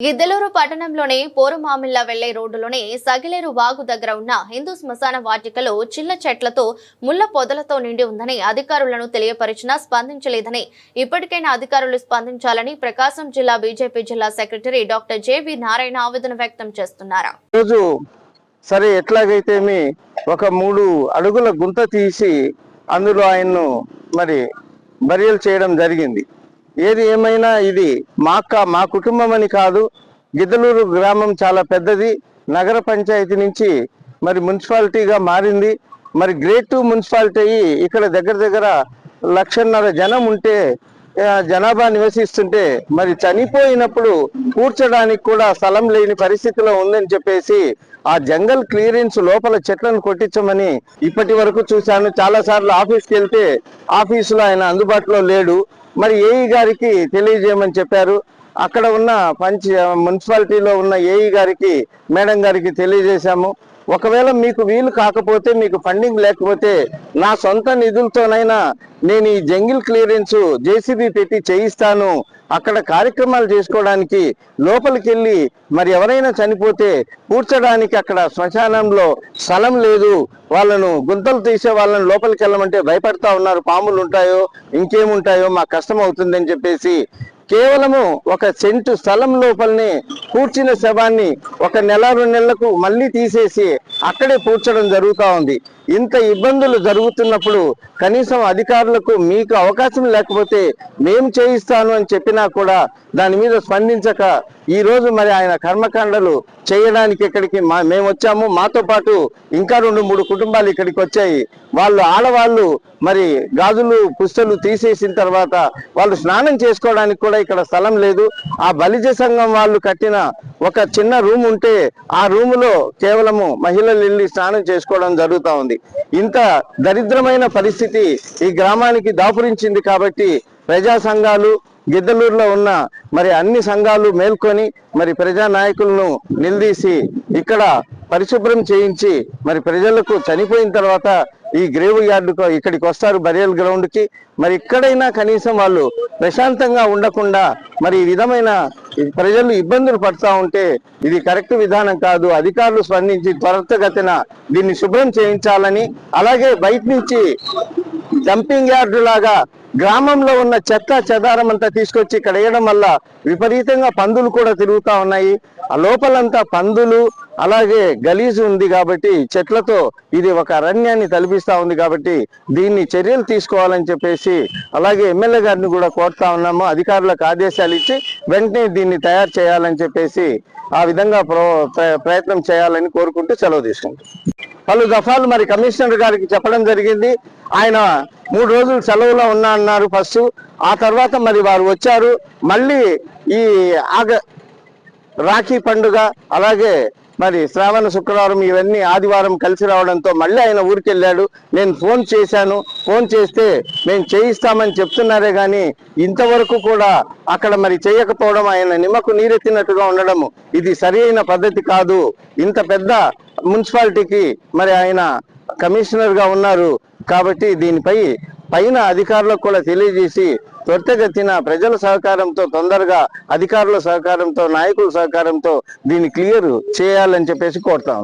గిద్దలూరు పట్టణంలోని పోరుమామిల్లా వెళ్ళే రోడ్డులోని సగిలేరు వాగు దగ్గర ఉన్న హిందూ శ్మశాన వాటికలో చిల్ల చెట్లతో ముళ్ళ పొదలతో నిండి ఉందని అధికారులను తెలియపరిచినా స్పందించలేదని ఇప్పటికైనా అధికారులు స్పందించాలని ప్రకాశం జిల్లా బీజేపీ జిల్లా సెక్రటరీ డాక్టర్ జేవి నారాయణ ఆవేదన వ్యక్తం చేస్తున్నారు. రోజు సరే ఎట్లాగైతేమి ఒక మూడు అడుగుల గుంత తీసి అందులో ఆయన్ను మరి బరియలు చేయడం జరిగింది. ఏది ఏమైనా ఇది మా అక్క మా కుటుంబం అని కాదు గిద్దలూరు గ్రామం చాలా పెద్దది నగర పంచాయతీ నుంచి మరి మున్సిపాలిటీగా మారింది. మరి గ్రేట్ టూ మున్సిపాలిటీ అయ్యి ఇక్కడ దగ్గర దగ్గర లక్షన్నర జనం ఉంటే జనాభా నివసిస్తుంటే మరి చనిపోయినప్పుడు కూర్చోడానికి కూడా స్థలం లేని పరిస్థితిలో ఉందని చెప్పేసి ఆ జంగల్ క్లియరెన్స్ లోపల చెట్లను కొట్టించమని ఇప్పటి వరకు చూశాను. చాలా సార్లు ఆఫీస్కి వెళ్తే ఆఫీసులో ఆయన అందుబాటులో లేడు. మరి ఏఈ గారికి తెలియజేయమని చెప్పారు. అక్కడ ఉన్న పంచ మున్సిపాలిటీలో ఉన్న ఏఈ గారికి మేడం గారికి తెలియజేశాము. ఒకవేళ మీకు వీలు కాకపోతే మీకు ఫండింగ్ లేకపోతే నా సొంత నిధులతోనైనా నేను ఈ జంగిల్ క్లియరెన్స్ జేసీబీ పెట్టి చేయిస్తాను. అక్కడ కార్యక్రమాలు చేసుకోవడానికి లోపలికి వెళ్ళి మరి ఎవరైనా చనిపోతే కూర్చోడానికి అక్కడ శ్మశానంలో స్థలం లేదు. వాళ్ళను గుంతలు తీసే వాళ్ళని లోపలికి వెళ్ళమంటే భయపడతా ఉన్నారు. పాములు ఉంటాయో ఇంకేముంటాయో మాకు కష్టం అవుతుందని చెప్పేసి కేవలము ఒక సెంటు స్థలం లోపలనే కూర్చిన శవాన్ని ఒక నెల రెండు నెలలకు మళ్ళీ తీసేసి అక్కడే పూడ్చడం జరుగుతూ ఉంది. ఇంత ఇబ్బందులు జరుగుతున్నప్పుడు కనీసం అధికారులకు మీకు అవకాశం లేకపోతే మేము చేయిస్తాను అని చెప్పినా కూడా దాని మీద స్పందించక ఈ రోజు మరి ఆయన కర్మకాండలు చేయడానికి ఇక్కడికి మా మేము వచ్చాము. మాతో పాటు ఇంకా రెండు మూడు కుటుంబాలు ఇక్కడికి వచ్చాయి. వాళ్ళు ఆడవాళ్ళు మరి గాజులు పుస్తలు తీసేసిన తర్వాత వాళ్ళు స్నానం చేసుకోవడానికి కూడా ఇక్కడ స్థలం లేదు. ఆ బలిజ సంఘం వాళ్ళు కట్టిన ఒక చిన్న రూమ్ ఉంటే ఆ రూములో కేవలము మహిళలు వెళ్ళి స్నానం చేసుకోవడం జరుగుతూ ఉంది. ఇంత దరిద్రమైన పరిస్థితి ఈ గ్రామానికి దాపురించింది కాబట్టి ప్రజా సంఘాలు గిద్దలూరులో ఉన్న మరి అన్ని సంఘాలు మేల్కొని మరి ప్రజా నాయకులను నిలదీసి ఇక్కడ పరిశుభ్రం చేయించి మరి ప్రజలకు చనిపోయిన తర్వాత ఈ గ్రేవ్ యార్డుకు ఇక్కడికి వస్తారు బరియల్ గ్రౌండ్కి మరి ఇక్కడైనా కనీసం వాళ్ళు ప్రశాంతంగా ఉండకుండా మరి ఈ విధమైన ప్రజలు ఇబ్బందులు పడుతూ ఉంటే ఇది కరెక్ట్ విధానం కాదు. అధికారులు స్పందించి త్వరతగతిన దీన్ని శుభ్రం చేయించాలని అలాగే బయట నుంచి డంపింగ్ యార్డు లాగా గ్రామంలో ఉన్న చెత్త చెదారం అంతా తీసుకొచ్చి ఇక్కడ వేయడం వల్ల విపరీతంగా పందులు కూడా తిరుగుతా ఉన్నాయి. ఆ లోపలంతా పందులు అలాగే గలీజు ఉంది కాబట్టి చెట్లతో ఇది ఒక అరణ్యాన్ని తలపిస్తా ఉంది కాబట్టి దీన్ని చర్యలు తీసుకోవాలని చెప్పేసి అలాగే ఎమ్మెల్యే గారిని కూడా కోరుతా ఉన్నాము. అధికారులకు ఆదేశాలు ఇచ్చి వెంటనే దీన్ని తయారు చేయాలని చెప్పేసి ఆ విధంగా ప్ర- ప్రయత్నం చేయాలని కోరుకుంటూ సెలవు తీసుకుంటాం పలు దఫాలు మరి కమిషనర్ గారికి చెప్పడం జరిగింది. ఆయన మూడు రోజులు సెలవులో ఉన్నా అన్నారు ఫస్ట్. ఆ తర్వాత మరి వారు వచ్చారు. మళ్ళీ ఈ ఆగ రాఖీ పండుగ అలాగే మరి శ్రావణ శుక్రవారం ఇవన్నీ ఆదివారం కలిసి రావడంతో మళ్ళీ ఆయన ఊరికి వెళ్ళాడు నేను ఫోన్ చేశాను. ఫోన్ చేస్తే మేము చేయిస్తామని చెప్తున్నారే కానీ ఇంతవరకు కూడా అక్కడ మరి చేయకపోవడం ఆయన నిమ్మకు నీరెత్తినట్టుగా ఉండడం ఇది సరి అయిన పద్ధతి కాదు. ఇంత పెద్ద మున్సిపాలిటీకి మరి ఆయన కమిషనర్గా ఉన్నారు. కాబట్టి దీనిపై పైన అధికారులకు కూడా తెలియజేసి త్వరితగతిన ప్రజల సహకారంతో తొందరగా అధికారుల సహకారంతో నాయకుల సహకారంతో దీన్ని క్లియర్ చేయాలని చెప్పేసి కోరుతా